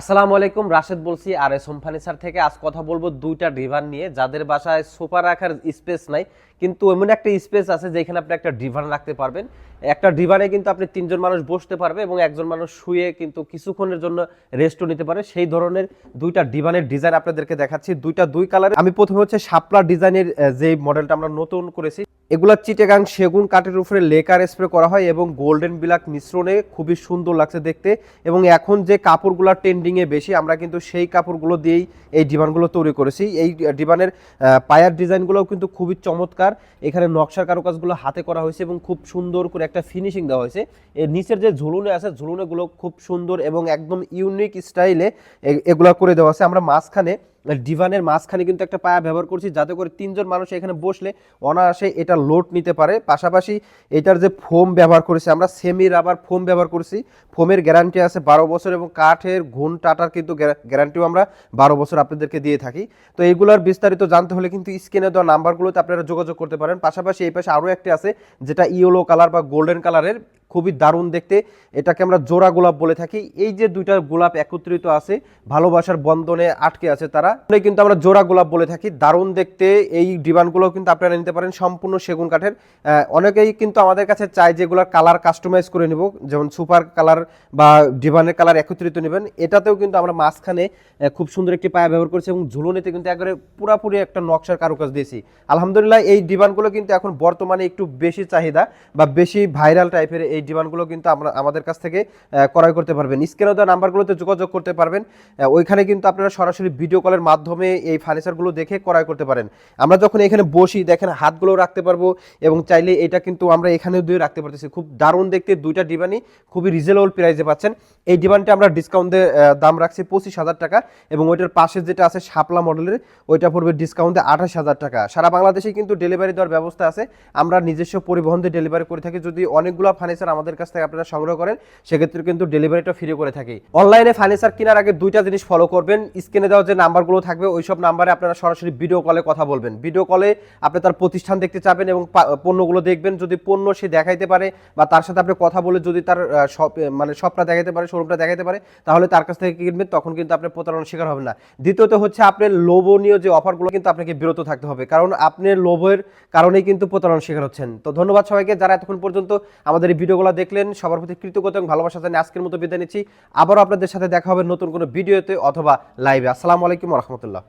আসসালামু আলাইকুম, রাশেদ বলছি, আর এস ফার্নিচার থেকে আজ কথা বলব দুইটা ডিভান নিয়ে, যাদের বাসায় সোফা রাখার স্পেস নাই কিন্তু এমন একটা স্পেস আছে যেখানে আপনি একটা ডিভান রাখতে পারবেন। একটা ডিভানে কিন্তু আপনি তিনজন মানুষ বসতে পারবে এবং একজন মানুষ শুয়ে কিন্তু কিছুক্ষণের জন্য রেস্টও নিতে পারে। সেই ধরনের দুইটা ডিভানের ডিজাইন আপনাদেরকে দেখাচ্ছি। দুইটা দুই কালারের আমি প্রথমে হচ্ছে শাপলা ডিজাইনের যে মডেলটা আমরা নতুন করেছি, এগুলা চিটেগাং সেগুন কাঠের উপরে লেকার স্প্রে করা হয় এবং গোল্ডেন বিলাক মিশ্রণে খুবই সুন্দর লাগছে দেখতে। এবং এখন যে কাপড়গুলো ট্রেন্ডিংয়ে বেশি, আমরা কিন্তু সেই কাপড়গুলো দিয়েই এই ডিভানগুলো তৈরি করেছি। এই ডিভানের পায়ার ডিজাইনগুলোও কিন্তু খুবই চমৎকার। এখানে নকশার কারুকাজগুলো হাতে করা হয়েছে এবং খুব সুন্দর করে একটা ফিনিশিং দেওয়া হয়েছে। এর নিচের যে ঝুলুনে আছে, ঝুলুনেগুলো খুব সুন্দর এবং একদম ইউনিক স্টাইলে এগুলো করে দেওয়া আছে। আমরা মাঝখানে ডিভানের মাঝখানে কিন্তু একটা পায়া ব্যবহার করছি, যাতে করে তিনজন মানুষ এখানে বসলে অনায়াসে এটা লোড নিতে পারে। পাশাপাশি এটার যে ফোম ব্যবহার করেছি, আমরা সেমি রাবার ফোম ব্যবহার করেছি। ফোমের গ্যারান্টি আছে বারো বছর এবং কাঠের ঘুণ টাটার কিন্তু গ্যারান্টিও আমরা বারো বছর আপনাদেরকে দিয়ে থাকি। তো এইগুলোর বিস্তারিত জানতে হলে কিন্তু স্ক্রিনে দেওয়া নাম্বারগুলোতে আপনারা যোগাযোগ করতে পারেন। পাশাপাশি এই পাশে আরও একটি আছে, যেটা ইয়েলো কালার বা গোল্ডেন কালারের খুবই দারুণ দেখতে। এটাকে আমরা জোড়া গোলাপ বলে থাকি। এই যে দুইটা গোলাপ একত্রিত আছে, ভালোবাসার বন্ধনে আটকে আছে তারা কিন্তু আমরা জোড়া গোলাপ বলে থাকি। দারুণ দেখতে, এই ডিবানগুলো কিন্তু আপনারা নিতে পারেন সম্পূর্ণ সেগুন কাঠের। অনেকেই কিন্তু আমাদের কাছে চায় যেগুলোর কালার কাস্টমাইজ করে নিব, যেমন সুপার কালার বা ডিবানের কালার একত্রিত নেবেন। এটাতেও কিন্তু আমরা মাঝখানে খুব সুন্দর একটি পায়া ব্যবহার করেছি এবং ঝুলনিতে কিন্তু একেবারে পুরাপুরি একটা নকশার কারুকাজ দিয়েছি। আলহামদুলিল্লাহ এই ডিবানগুলো কিন্তু এখন বর্তমানে একটু বেশি চাহিদা বা বেশি ভাইরাল টাইপের এই ডিমান্ডগুলো কিন্তু আমরা আমাদের কাছ থেকে ক্রয় করতে পারবেন। স্ক্রিনে দেওয়া নাম্বারগুলোতে যোগাযোগ করতে পারবেন। ওইখানে কিন্তু আপনারা সরাসরি ভিডিও কলের মাধ্যমে এই ফার্নিচারগুলো দেখে ক্রয় করতে পারেন। আমরা যখন এখানে বসি, দেখেন হাতগুলো রাখতে পারব এবং চাইলে এটা কিন্তু আমরা এখানে দিয়ে রাখতে পারতেছি। খুব দারুণ দেখতে দুইটা ডিবানই খুবই রিজনেবল প্রাইসে পাচ্ছেন। এই ডিবানটা আমরা ডিসকাউন্টে দাম রাখছি পঁচিশ হাজার টাকা এবং ওইটার পাশে যেটা আছে শাপলা মডেলের, ওইটা পড়বে ডিসকাউন্টে আঠাশ হাজার টাকা। সারা বাংলাদেশে কিন্তু ডেলিভারি দেওয়ার ব্যবস্থা আছে। আমরা নিজস্ব পরিবহন দিয়ে ডেলিভারি করে থাকি। যদি অনেকগুলো ফার্নিচার আমাদের কাছ থেকে আপনারা সংগ্রহ করেন, সেক্ষেত্রে কিন্তু ডেলিভারিটা ফ্রি করে থাকি। অনলাইনে ফার্নিচার কেনার আগে দুইটা জিনিস ফলো করবেন স্ক্রিনে দেওয়া যে নাম্বারগুলো থাকবে ওই সব নাম্বারে আপনারা সরাসরি ভিডিও কলে কথা বলবেন। ভিডিও কলে আপনি তার প্রতিষ্ঠান দেখতে চাবেন এবং পণ্যগুলো দেখবেন, যদি পণ্য সে দেখাইতে পারে বা তার সাথে আপনি কথা বলে যদি তার মানে শপটা দেখাইতে পারে শোরুমটা দেখাইতে পারে, তাহলে তার কাছ থেকে কিনবেন, তখন কিন্তু আপনি প্রতারণার শিকার হবেন না। দ্বিতীয়ত হচ্ছে আপনার লোভনীয় যে অফারগুলো কিন্তু আপনাকে বিরত থাকতে হবে, কারণ আপনার লোভের কারণেই কিন্তু প্রতারণার শিকার হচ্ছেন। তো ধন্যবাদ সবাইকে, যারা এতক্ষণ পর্যন্ত আমাদের এই ভিডিওগুলো দেখলেন, সবার প্রতি কৃতজ্ঞতা এবং ভালোবাসা জানিয়ে আজকের মতো বিদায় নিচ্ছি। আবারও আপনাদের সাথে দেখা হবে নতুন কোনো ভিডিওতে অথবা লাইভে আসসালামু আলাইকুম রহমতুল্লাহ।